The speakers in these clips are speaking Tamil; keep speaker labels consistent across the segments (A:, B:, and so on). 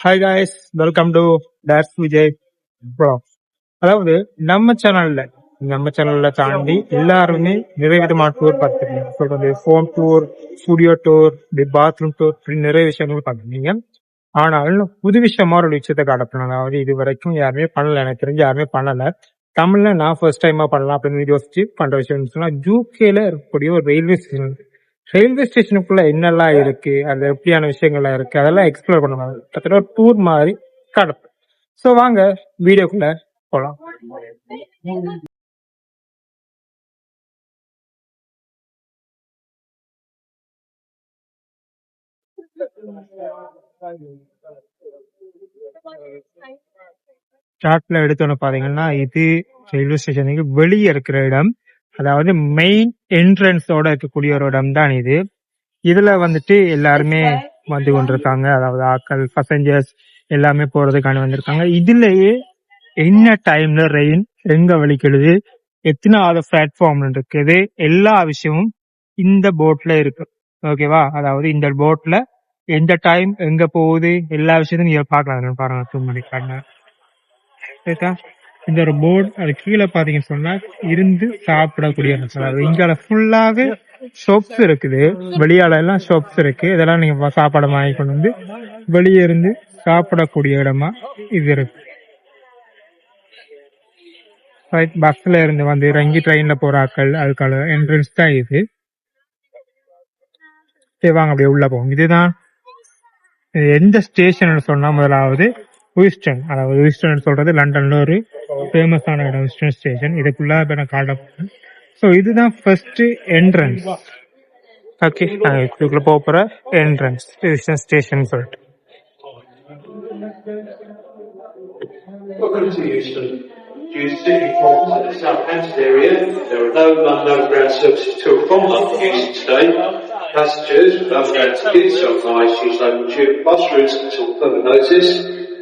A: ஹாய் காய்ஸ் வெல்கம் டு டாஸ் விஜய் ப்ரோ அதாவது நம்ம சேனல்ல நம்ம சேனல்ல தாண்டி எல்லாருமே நிறைய விதமான டூர் பார்த்துருக்கீங்க. சொல்றது phone tour studio tour bathroom tour இப்படி நிறைய விஷயங்கள் பார்த்துருக்கீங்க. ஆனாலும் புது விஷயமா ஒரு விஷயத்த காட்டப்படணும் அதாவது இது வரைக்கும் யாருமே பண்ணல. எனக்கு தெரிஞ்சு யாருமே பண்ணல. தமிழ்ல நான் ஃபர்ஸ்ட் டைமா பண்ணலாம் அப்படின்னு யோசிச்சு பண்ற விஷயம் சொன்னா ஜூகேல இருக்கக்கூடிய ஒரு ரயில்வே ஸ்டேஷன் ரயில்வே ஸ்டேஷனுக்குள்ள என்னெல்லாம் இருக்கு அது எப்படியான விஷயங்கள்லாம் இருக்கு அதெல்லாம் எக்ஸ்ப்ளோர் பண்ணுவாங்க கிட்டத்தட்ட ஒரு டூர் மாதிரி கடப்பு. ஸோ வாங்க வீடியோக்குள்ள போலாம். சார்ட்ல எடுத்தோன்னு பாத்தீங்கன்னா இது ரயில்வே ஸ்டேஷனுக்கு வெளியே இருக்கிற இடம். அதாவது மெயின் என்ட்ரன்ஸோட இருக்கக்கூடிய ஒரு இடம் தான் இது. இதுல வந்துட்டு எல்லாருமே வந்து கொண்டிருக்காங்க. அதாவது ஆக்கள் பசஞ்சர்ஸ் எல்லாமே போறதுக்கான வந்திருக்காங்க. இதுலயே என்ன டைம்ல ரெயின் எங்க வலிக்கிறது எத்தனாவது பிளாட்ஃபார்ம் இருக்குது எல்லா விஷயமும் இந்த போட்ல இருக்கு. ஓகேவா அதாவது இந்த போட்ல எந்த டைம் எங்க போகுது எல்லா விஷயத்தையும் நீங்க பாக்கலாம் பாருங்க தூங்கி சரிதா? இந்த ஒரு போர்டு அது கீழே பாத்தீங்கன்னு சொன்னா இருந்து சாப்பிடக்கூடிய இடம். அதாவது இங்கால ஃபுல்லாவே ஷாப்ஸ் இருக்குது. வெளியால எல்லாம் ஷாப்ஸ் இருக்கு. இதெல்லாம் நீங்க சாப்பாடு வாங்கி கொண்டு வந்து வெளியே இருந்து சாப்பிடக்கூடிய இடமா இது இருக்கு. ரைட் பஸ்ல இருந்து வந்து இறங்கி ட்ரெயின்ல போற ஆட்கள் அதுக்கான என்ட்ரன்ஸ் தான் இது. சரி வாங்க அப்படியே உள்ள போவோம். இதுதான் எந்த ஸ்டேஷன் சொன்னா முதலாவது உயிஸ்டன் அதாவது உயிஸ்டன் சொல்றது லண்டன்ல ஒரு ஃபேமஸான இடம் உயிஸ்டன் ஸ்டேஷன் இதுக்குள்ள இப்ப நான் காட்ட ஸோ இதுதான் ஃபர்ஸ்ட் என்ட்ரன்ஸ் ஓகே நாங்கள் இதுக்குள்ள போக போற என்ட்ரன்ஸ் உயிஸ்டன் ஸ்டேஷன் சொல்லிட்டு
B: Welcome to Euston. Due to sticking problems in the Southampton area, there are no London Overground services to or from London Euston today. Passengers with overground tickets are advised to use local tube bus routes until further notice.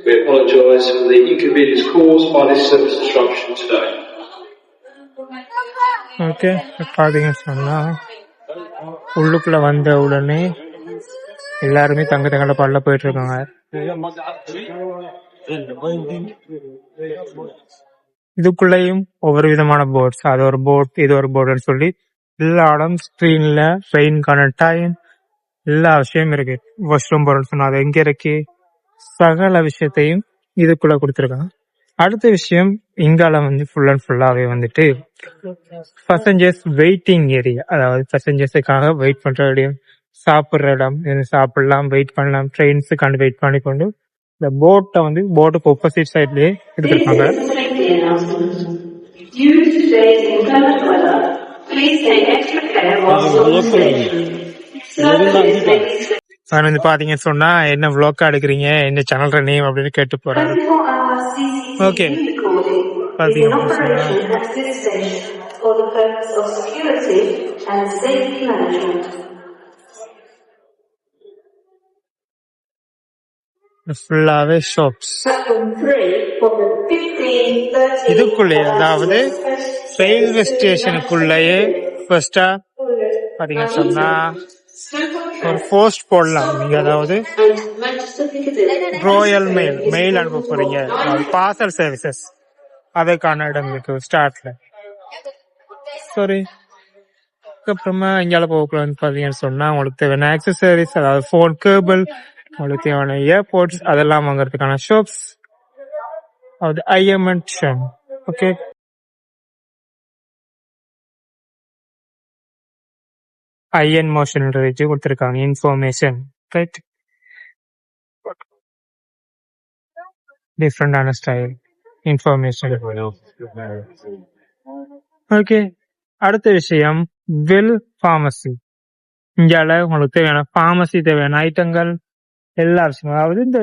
B: We apologise for the inconvenience caused by this service disruption today.
A: Okay பாத்தீங்கன்னு சொன்னா உள்ளுக்குள்ள வந்த உடனே எல்லாருமே தங்க தங்கட பாடல போயிட்டு இருக்காங்க இதுக்குள்ளேயும் ஒவ்வொரு விதமான போர்ட்ஸ் அது ஒரு போட் இது ஒரு போர்டுன்னு சொல்லி எல்லா இடம் ஸ்கிரீன்ல ட்ரெயின்கான டைம் எல்லா விஷயமும் இருக்கு. வாஷ்ரூம் போர்டுன்னு சொன்னா அது எங்க இருக்கு? சகல விஷயத்தையும் இதுக்குள்ள கொடுத்துருக்காங்க. அடுத்த விஷயம் இங்கால வந்து ஃபுல் அண்ட் ஃபுல்லாவே வந்துட்டு பசஞ்சர்ஸ் வெயிட்டிங் ஏரியா அதாவது பசஞ்சர்ஸுக்காக வெயிட் பண்ற இடம் சாப்பிடுற இடம் சாப்பிடலாம் வெயிட் பண்ணலாம் ட்ரெயின்ஸுக்கான வெயிட் பண்ணி கொண்டு இந்த போட்டை வந்து போட்டுக்கு opposite சைட்லயே
C: announcement.
A: நான் வந்து பாத்தீங்கன்னு சொன்னா என்ன vlog எடுக்கிறீங்க என்ன சேனல் நேம் அப்படின்னு கேட்டு போறாரு
C: 24 hour CCTV
A: Okay.
C: recording is
A: பாத்தீங்க
C: in
A: அப்படின்னு சொன்னா
C: operation at this station for the purpose of security and safety management.
A: ஃபுல்லாவே ஷாப்ஸ்
C: Platform 3 for the 1530
A: இதுக்குள்ளேயே அதாவது ரயில்வே ஸ்டேஷனுக்குள்ளேயே ஃபர்ஸ்டா பாத்தீங்கன்னு சொன்னா ஒரு போஸ்ட் போடலாம். நீங்க அதாவது
C: ரோயல்
A: ராயல் மெயில் மெயில் அனுப்ப போறீங்க. பார்சல் சர்வீசஸ் அதுக்கான இடம் இருக்கு ஸ்டார்ட்ல சாரி அதுக்கப்புறமா இங்கால போகக்கூடாதுன்னு பாத்தீங்கன்னு சொன்னா உங்களுக்கு தேவையான ஆக்சசரிஸ் அதாவது ஃபோன் கேபிள் உங்களுக்கு தேவையான ஏர்போர்ட்ஸ் அதெல்லாம் வாங்குறதுக்கான ஷாப்ஸ் அது ஐஎம்என் ஓகே ஐஎன் மோஷன் வச்சு கொடுத்துருக்காங்க. இன்ஃபர்மேஷன் ரைட் டிஃப்ரெண்டான ஸ்டைல் இன்ஃபர்மேஷன் ஓகே அடுத்த விஷயம் வெல் ஃபார்மசி இந்தியால உங்களுக்கு தேவையான ஃபார்மசி தேவையான ஐட்டங்கள் எல்லா விஷயமும் அதாவது இந்த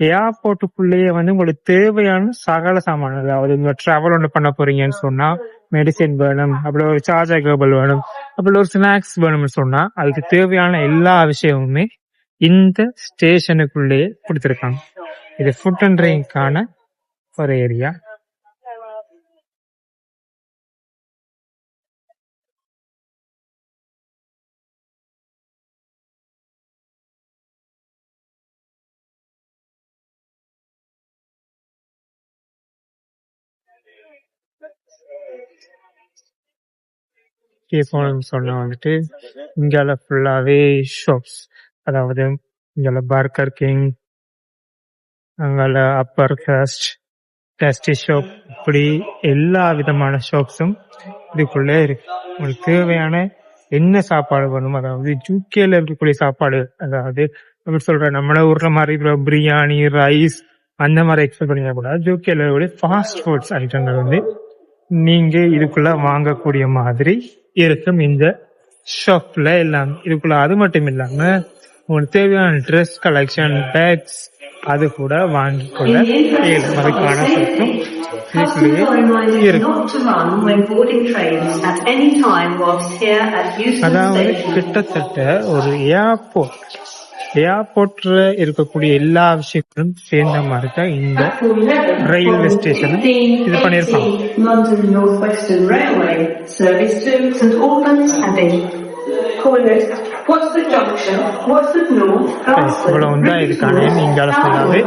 A: ஏர்போர்ட்டுக்குள்ளேயே வந்து உங்களுக்கு தேவையான சகல சாமான அதாவது இந்த டிராவல் ஒன்று பண்ண போறீங்கன்னு சொன்னா மெடிசின் வேணும் அப்படி ஒரு சார்ஜர் கேபிள் வேணும். அப்புறம் ஒரு ஸ்நாக்ஸ் வேணும்னு சொன்னா அதுக்கு தேவையான எல்லா விஷயமுமே இந்த ஸ்டேஷனுக்குள்ளேயே கொடுத்துருக்காங்க. இது ஃபுட் அண்ட் ட்ரிங்க்கான ஒரு ஏரியா கேஃபோன்னு சொன்னா வந்துட்டு இங்கால ஃபுல்லாவே ஷாப்ஸ் அதாவது இங்கால பர்கர் கிங் அங்கால அப்பர் காஸ்ட் டேஸ்டி ஷாப் இப்படி எல்லா விதமான ஷாப்ஸும் இதுக்குள்ளே இருக்கு. உங்களுக்கு தேவையான என்ன சாப்பாடு வேணும் அதாவது ஜூகேல இருக்கக்கூடிய சாப்பாடு அதாவது எப்படி சொல்ற நம்மள ஊர்ல மாதிரி பிரியாணி ரைஸ் அந்த மாதிரி எக்ஸ்பெக்ட் பண்ணிக்க கூடாது. ஜூகேல இருக்கக்கூடிய ஃபாஸ்ட் ஃபுட்ஸ் ஐட்டங்கள் வந்து நீங்க இதுக்குள்ள வாங்கக்கூடிய மாதிரி இருக்கும் இந்த ஷாப்ல எல்லாம் இதுக்குள்ள அது மட்டும் இல்லாம உங்களுக்கு தேவையான ட்ரெஸ் கலெக்ஷன் பேக்ஸ் அது கூட வாங்கிக்கொள்ள இயலும் அதுக்கான சத்தம் அதாவது. கிட்டத்தட்ட ஒரு ஏர்போர்ட் ஏர்போர்ட்ல இருக்கக்கூடிய எல்லா விஷயங்களும் சேர்ந்த மாதிரி தான் இந்த
C: Platform 11
A: Railway
C: from
A: station.
C: 15,
A: இது பண்ணிருப்பாங்க.
C: 18, London North Western Railway, service to St Albans and then Cornet. What's the junction? What's the north?
A: இவ்வளவு தான் இதுக்கான நீங்க ஃபுல்லாவே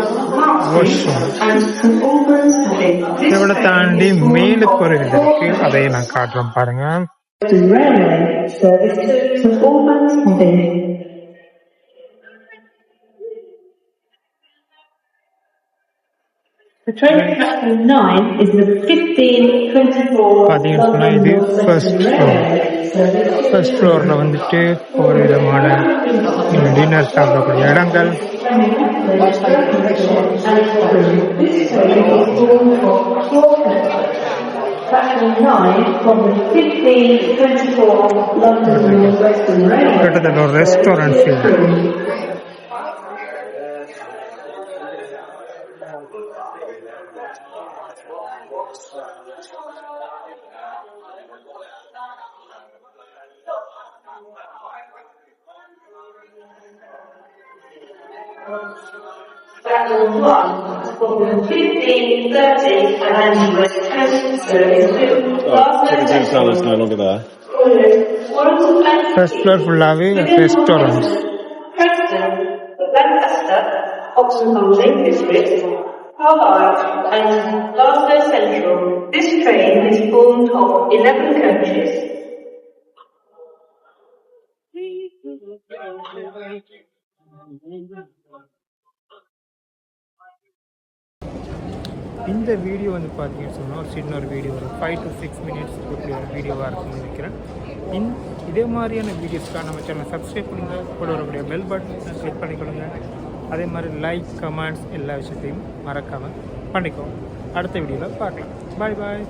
A: washroom
C: And St Albans and then this
A: இவ்வளவு தாண்டி மேலுக்கு ஒரு இது இருக்கு அதை நான் காட்டுறேன் பாருங்க
C: at platform 9 is the 1524
A: பாத்தீங்கன்னு சொன்னா இது ஃபர்ஸ்ட் ஃப்ளோர் ஃபர்ஸ்ட் ஃப்ளோர்ல வந்துட்டு ஒரு விதமான டின்னர் சாப்பிடக்கூடிய இடங்கள்.
C: Platform 9 from the 1524 London North Western Railway.
A: கிட்டத்தட்ட ஒரு restaurant
C: Battle 1, 15, 30, and West Coast Series
D: 2. Oh, Chicken no longer there.
A: First floor for and.
C: Preston, Lancaster, Oxen County District, Hobart and Glasgow Central. This train is formed of 11 coaches.
A: இந்த வீடியோ வந்து பார்த்தீங்கன்னு சொன்னால் ஒரு சின்ன ஒரு வீடியோ ஒரு ஃபைவ் டு சிக்ஸ் மினிட்ஸ் இருக்கக்கூடிய ஒரு வீடியோவாக இருக்கும்னு நினைக்கிறேன் இன் இதே மாதிரியான வீடியோஸ்க்காக நம்ம சேனலை சப்ஸ்கிரைப் பண்ணுங்கள் கூட வரக்கூடிய பெல் பட்டன் கிளிக் பண்ணிக்கொள்ளுங்க அதே மாதிரி லைக் கமெண்ட்ஸ் எல்லா விஷயத்தையும் மறக்காமல் பண்ணிக்கோங்க. அடுத்த வீடியோவில் பார்க்கலாம். பாய் பாய்